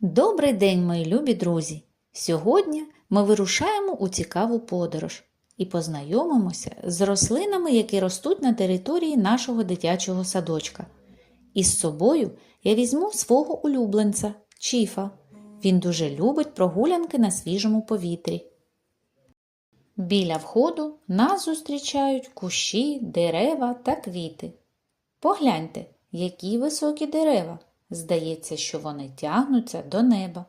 Добрий день, мої любі друзі! Сьогодні ми вирушаємо у цікаву подорож і познайомимося з рослинами, які ростуть на території нашого дитячого садочка. Із собою я візьму свого улюбленця Чіфа. Він дуже любить прогулянки на свіжому повітрі. Біля входу нас зустрічають кущі, дерева та квіти. Погляньте, які високі дерева. Здається, що вони тягнуться до неба.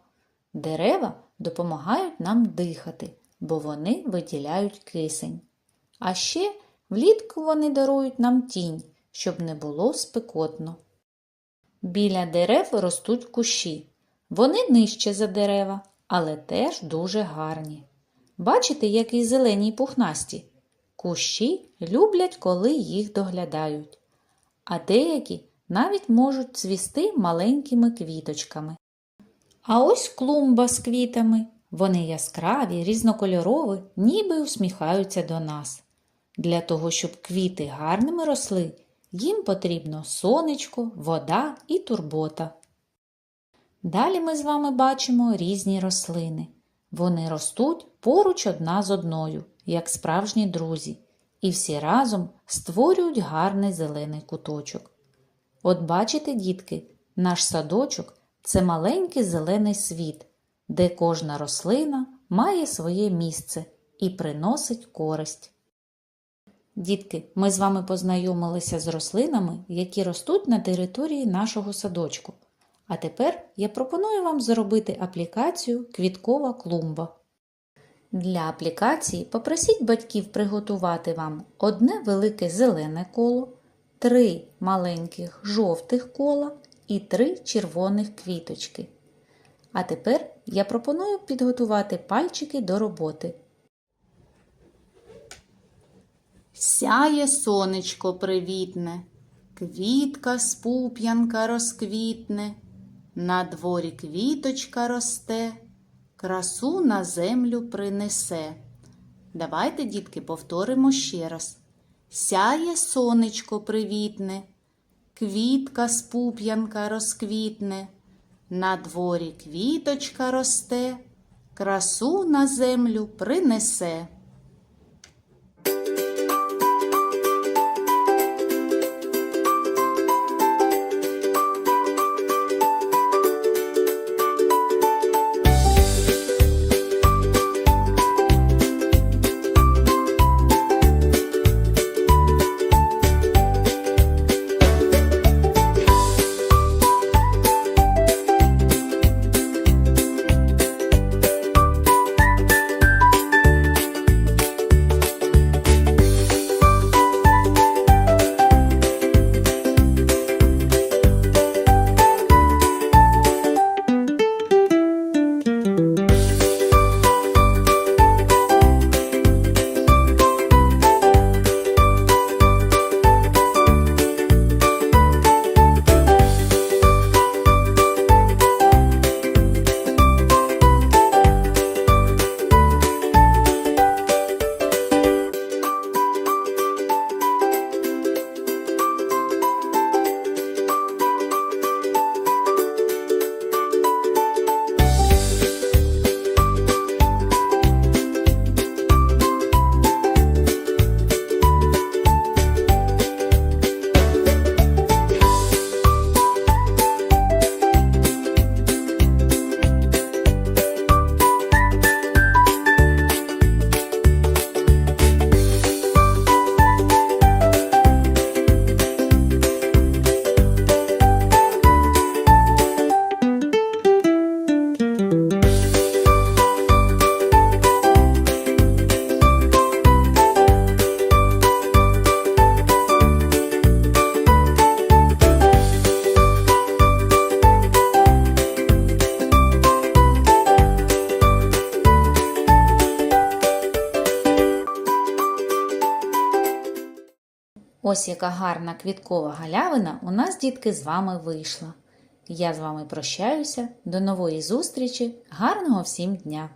Дерева допомагають нам дихати, бо вони виділяють кисень. А ще влітку вони дарують нам тінь, щоб не було спекотно. Біля дерев ростуть кущі. Вони нижче за дерева, але теж дуже гарні. Бачите, які зелені пухнасті? Кущі люблять, коли їх доглядають, а деякі навіть можуть цвісти маленькими квіточками. А ось клумба з квітами. Вони яскраві, різнокольорові, ніби усміхаються до нас. Для того, щоб квіти гарними росли, їм потрібно сонечко, вода і турбота. Далі ми з вами бачимо різні рослини. Вони ростуть поруч одна з одною, як справжні друзі, і всі разом створюють гарний зелений куточок. От бачите, дітки, наш садочок це маленький зелений світ, де кожна рослина має своє місце і приносить користь. Дітки, ми з вами познайомилися з рослинами, які ростуть на території нашого садочку. А тепер я пропоную вам зробити аплікацію Квіткова клумба. Для аплікації попросіть батьків приготувати вам одне велике зелене коло, три маленьких жовтих кола і три червоних квіточки. А тепер я пропоную підготувати пальчики до роботи. Сяє сонечко привітне, квітка з пуп'янка розквітне, на дворі квіточка росте, красу на землю принесе. Давайте, дітки, повторимо ще раз. Сяє сонечко привітне, квітка з пуп'янка розквітне, на дворі квіточка росте, красу на землю принесе. Ось яка гарна квіткова галявина у нас, дітки, з вами вийшла. Я з вами прощаюся. До нової зустрічі. Гарного всім дня!